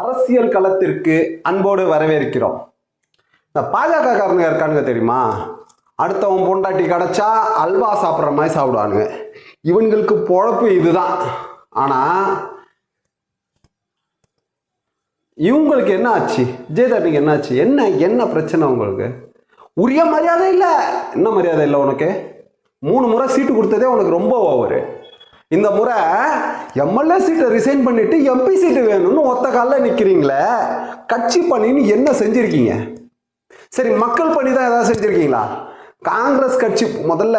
அரசியல் களத்திற்கு அன்போடு வரவேற்கிறோம். இந்த பாஜக காரனுங்க இருக்கானுங்க தெரியுமா? அடுத்தவன் பொண்டாட்டி கிடச்சா அல்வா சாப்பிட்ற மாதிரி சாப்பிடுவானுங்க. இவன்களுக்கு பொழப்பு இதுதான். ஆனால் இவங்களுக்கு என்ன ஆச்சு? ஜெயதாட்டிக்கு என்ன ஆச்சு? என்ன என்ன பிரச்சனை உங்களுக்கு? உரிய மரியாதை இல்லை. என்ன மரியாதை இல்லை உனக்கு? மூணு முறை சீட்டு கொடுத்ததே உனக்கு ரொம்ப ஓவரு இந்த முறை எம்எல்ஏ சீட்டை ரிசைன் பண்ணிட்டு எம்பி சீட்டு வேணும்னு ஒத்த காலில் நிற்கிறீங்களே கட்சி பணின்னு என்ன செஞ்சுருக்கீங்க? சரி மக்கள் பணி தான் ஏதாவது செஞ்சுருக்கீங்களா? காங்கிரஸ் கட்சி முதல்ல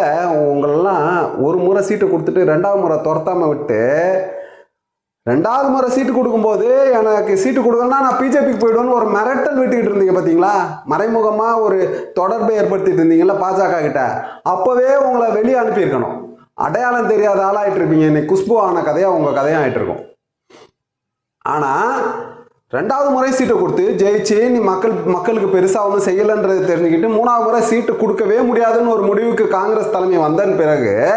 உங்களெல்லாம் ஒரு முறை சீட்டு கொடுத்துட்டு ரெண்டாவது முறை துரத்தாமல் விட்டு ரெண்டாவது முறை சீட்டு கொடுக்கும்போது எனக்கு சீட்டு கொடுக்கலன்னா நான் பிஜேபிக்கு போயிடுவேன்னு ஒரு மிரட்டல் விட்டுக்கிட்டு இருந்தீங்க பார்த்தீங்களா மறைமுகமாக ஒரு தொடர்பை ஏற்படுத்திட்டு இருந்தீங்கல்ல பாஜக கிட்ட. அப்போவே உங்களை வெளியே அனுப்பியிருக்கணும். அடையாளம் தெரியாத ஆளாயிட்டு இருப்பீங்க. இன்னைக்கு குஷ்பு ஆன கதையாக உங்கள் கதையாக ஆயிட்டு இருக்கும். ஆனால் ரெண்டாவது முறை சீட்டை கொடுத்து ஜெயிச்சு நீ மக்கள் மக்களுக்கு பெருசாக ஒன்றும் செய்யலைன்றது தெரிஞ்சுக்கிட்டு மூணாவது முறை சீட்டு கொடுக்கவே முடியாதுன்னு ஒரு முடிவுக்கு காங்கிரஸ் தலைமை வந்தன் பிறகு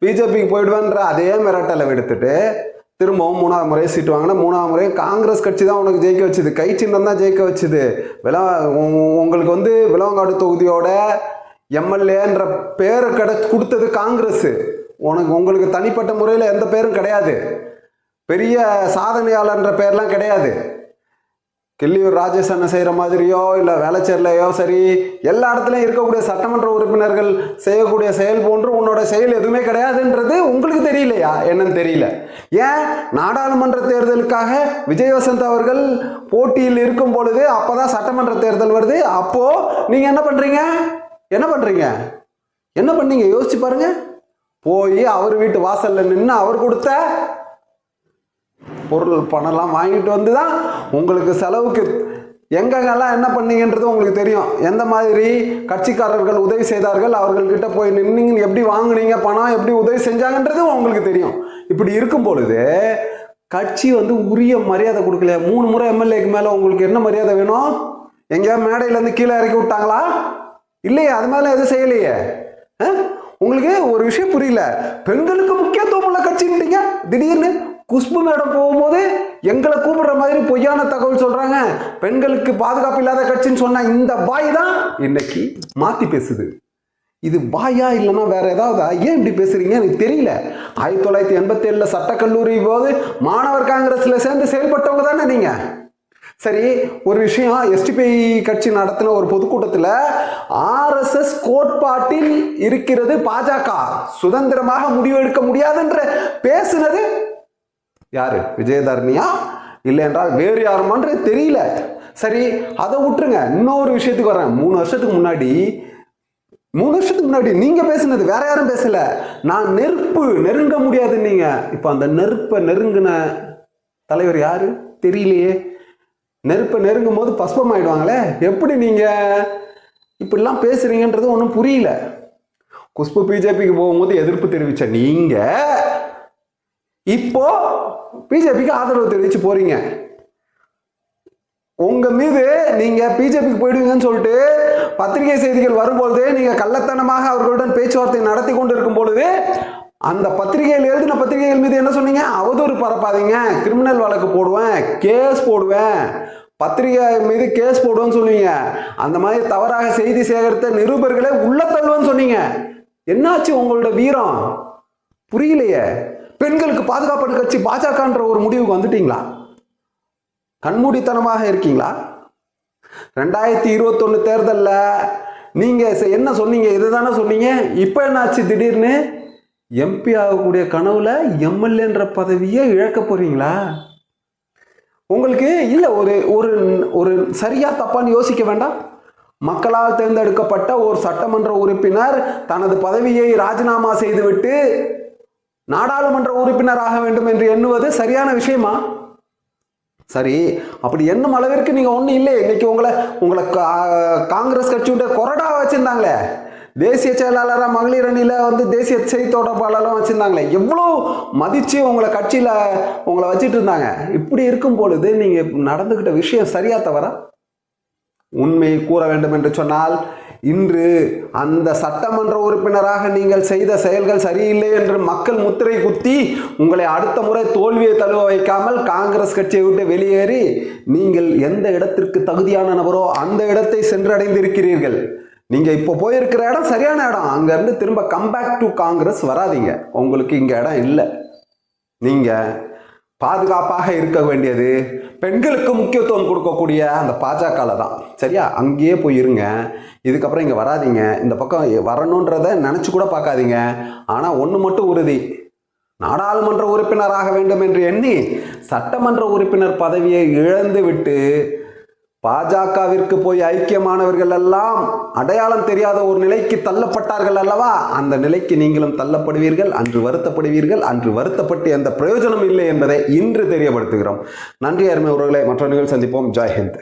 பிஜேபிக்கு போயிடுவேன்ற அதே மிரட்டலை எடுத்துட்டு திரும்பவும் மூணாவது முறை சீட்டு வாங்கினா மூணாவது முறை காங்கிரஸ் கட்சி தான் உனக்கு ஜெயிக்க வச்சுது. கை சின்னம் தான் ஜெயிக்க வச்சுது. வில உ- உங்களுக்கு வந்து விலவங்காடு தொகுதியோட எம்எல்ஏன்ற பேரை கடை கொடுத்தது காங்கிரஸ். உனக்கு உங்களுக்கு தனிப்பட்ட முறையில் எந்த பேரும் கிடையாது. பெரிய சாதனையாளர்ன்ற பேர்லாம் கிடையாது. கிள்ளியூர் ராஜேஷ் அண்ணன் செய்கிற மாதிரியோ இல்லை வேலைச்சேர்லையோ சரி எல்லா இடத்துலையும் இருக்கக்கூடிய சட்டமன்ற உறுப்பினர்கள் செய்யக்கூடிய செயல் போன்று உன்னோட செயல் எதுவுமே கிடையாதுன்றது உங்களுக்கு தெரியலையா? என்னன்னு தெரியல. ஏன்? நாடாளுமன்ற தேர்தலுக்காக விஜய் வசந்த் அவர்கள் போட்டியில் இருக்கும் பொழுது அப்போ தான் சட்டமன்ற தேர்தல் வருது. அப்போது நீங்கள் என்ன பண்ணுறீங்க என்ன பண்ணுறீங்க என்ன பண்ணீங்க? யோசிச்சு பாருங்கள் போய் அவர் வீட்டு வாசல்ல நின்று அவர் கொடுத்த பொருள் பணம்லாம் வாங்கிட்டு வந்து தான் உங்களுக்கு செலவுக்கு எங்கெங்கெல்லாம் என்ன பண்ணீங்கன்றது உங்களுக்கு தெரியும். எந்த மாதிரி கட்சிக்காரர்கள் உதவி செய்தார்கள் அவர்கள்கிட்ட போய் நின்று எப்படி வாங்குனீங்க பணம் எப்படி உதவி செஞ்சாங்கன்றது உங்களுக்கு தெரியும். இப்படி இருக்கும் பொழுது கட்சி வந்து உரிய மரியாதை கொடுக்கல மூணு முறை எம்எல்ஏக்கு மேலே உங்களுக்கு என்ன மரியாதை வேணும்? எங்கேயாவது மேடையிலேருந்து கீழே இறக்கி விட்டாங்களா? இல்லையே அது மேலே எதுவும் செய்யலையே. ஆ? உங்களுக்கு ஒரு விஷயம் புரியல. பெண்களுக்கு முக்கியத்துவம் உள்ள கட்சின்றீங்க திடீர்னு குஷ்பு மேடம் போகும்போது எங்களை கூப்பிடுற மாதிரி பொய்யான தகவல் சொல்றாங்க. பெண்களுக்கு பாதுகாப்பு இல்லாத கட்சின்னு சொன்ன இந்த பாய் தான் இன்னைக்கு மாத்தி பேசுது. இது பாயா இல்லைன்னா வேற ஏதாவது? ஏன் இப்படி பேசுறீங்க? எனக்கு தெரியல. ஆயிரத்தி தொள்ளாயிரத்தி எண்பத்தி ஏழுல சட்டக்கல்லூரி போது மாணவர் காங்கிரஸ்ல சேர்ந்து செயல்பட்டவங்க தானே நீங்க? சரி ஒரு விஷயம் எஸ்டிபிஐ கட்சி நடத்தின ஒரு பொதுக்கூட்டத்தில் ஆர்எஸ்எஸ் கோட்பாட்டில் இருக்கிறது பாஜக. சுதந்திரமாக முடிவெடுக்க முடியாதுன்ற பேசுனது யாரு? விஜயதரணியா இல்லை என்றால் வேறு யாருமான்றது தெரியல. சரி அதை விட்டுருங்க. இன்னொரு விஷயத்துக்கு வரேன். மூணு வருஷத்துக்கு முன்னாடி மூணு வருஷத்துக்கு முன்னாடி நீங்க பேசினது வேற யாரும் பேசல. நான் நெருப்பு நெருங்க முடியாது நீங்க இப்ப அந்த நெருப்பை நெருங்கின தலைவர் யாரு? தெரியலையே. நெருப்பை நெருங்கும் போது பஸ்பம் ஆயிடுவாங்களே எப்படி நீங்கள் இப்படிலாம் பேசுறீங்கன்றது ஒன்றும் புரியல. குஷ்பு பிஜேபிக்கு போகும்போது எதிர்ப்பு தெரிவிச்ச நீங்க இப்போ பிஜேபிக்கு ஆதரவு தெரிவிச்சு போறீங்க. உங்க மீது நீங்க பிஜேபிக்கு போயிடுவீங்கன்னு சொல்லிட்டு பத்திரிகை செய்திகள் வரும்பொழுது நீங்க கள்ளத்தனமாக அவர்களுடன் பேச்சுவார்த்தை நடத்தி கொண்டு இருக்கும் பொழுது அந்த பத்திரிகையில் எழுதின பத்திரிகைகள் மீது என்ன சொன்னீங்க? அவதூறு பரப்பாதீங்க. கிரிமினல் வழக்கு போடுவேன் கேஸ் போடுவேன். பத்திரிகை மீது கேஸ் போடுவேன்னு சொன்னீங்க. அந்த மாதிரி தவறாக செய்தி சேகரித்த நிருபர்களை உள்ள தள்ளுவேன்னு சொன்னீங்க. என்னாச்சு உங்களோட வீரம்? புரியலையே. பெண்களுக்கு பாதுகாப்பு கட்சி பாஜகன்ற ஒரு முடிவுக்கு வந்துட்டீங்களா? கண்மூடித்தனமாக இருக்கீங்களா? ரெண்டாயிரத்தி இருபத்தொன்னு தேர்தலில் நீங்கள் என்ன சொன்னீங்க? இதுதானே சொன்னீங்க? இப்போ என்னாச்சு திடீர்னு? எம்பி ஆகக்கூடிய கனவுல எம்எல்ஏன்ற பதவியை இழக்க போறீங்களா? உங்களுக்கு இல்லை ஒரு ஒரு ஒரு சரியா தப்பான்னு யோசிக்க வேண்டாம். மக்களால் தேர்ந்தெடுக்கப்பட்ட ஒரு சட்டமன்ற உறுப்பினர் தனது பதவியை ராஜினாமா செய்துவிட்டு நாடாளுமன்ற உறுப்பினர் ஆக வேண்டும் என்று எண்ணுவது சரியான விஷயமா? சரி அப்படி என்னும் அளவிற்கு நீங்க ஒன்றும் இல்லை இன்னைக்கு உங்களை உங்களை கா- காங்கிரஸ் கட்சியுடைய கொறடா வச்சிருந்தாங்களே. தேசிய செயலாளராக மகளிர் அணியில் வந்து தேசிய செய்தி தொடர்பாளர்லாம் வச்சுருந்தாங்களே. எவ்வளோ மதித்து உங்களை கட்சியில் உங்களை வச்சுட்டு இருந்தாங்க. இப்படி இருக்கும் பொழுது நீங்கள் நடந்துக்கிட்ட விஷயம் சரியாக தவறா? உண்மையை கூற வேண்டும் என்று சொன்னால் இன்று அந்த சட்டமன்ற உறுப்பினராக நீங்கள் செய்த செயல்கள் சரியில்லை என்று மக்கள் முத்திரை குத்தி உங்களை அடுத்த முறை தோல்வியை தழுவ வைக்காமல் காங்கிரஸ் கட்சியை விட்டு வெளியேறி நீங்கள் எந்த இடத்திற்கு தகுதியான நபரோ அந்த இடத்தை சென்றடைந்திருக்கிறீர்கள். நீங்கள் இப்போ போயிருக்கிற இடம் சரியான இடம். அங்கேருந்து திரும்ப கம்பேக் டு காங்கிரஸ் வராதீங்க. உங்களுக்கு இங்கே இடம் இல்லை. நீங்கள் பாதுகாப்பாக இருக்க வேண்டியது பெண்களுக்கு முக்கியத்துவம் கொடுக்கக்கூடிய அந்த பாஜகவில் தான். சரியா? அங்கேயே போய் இருங்க. இதுக்கப்புறம் இங்கே வராதீங்க. இந்த பக்கம் வரணுன்றத நினச்சி கூட பார்க்காதீங்க. ஆனால் ஒன்று மட்டும் உறுதி. நாடாளுமன்ற உறுப்பினராக வேண்டும் என்று எண்ணி சட்டமன்ற உறுப்பினர் பதவியை இழந்து விட்டு பாஜகவிற்கு போய் ஐக்கியமானவர்கள் எல்லாம் அடையாளம் தெரியாத ஒரு நிலைக்கு தள்ளப்பட்டார்கள் அல்லவா? அந்த நிலைக்கு நீங்களும் தள்ளப்படுவீர்கள் அன்று வருத்தப்படுவீர்கள் அன்று வருத்தப்பட்டு எந்த பிரயோஜனம் இல்லை என்பதை இன்று தெரியப்படுத்துகிறோம். நன்றி அருமை உறவுகளை. மற்ற நிகழ்ச்சி சந்திப்போம். ஜெய்ஹிந்த்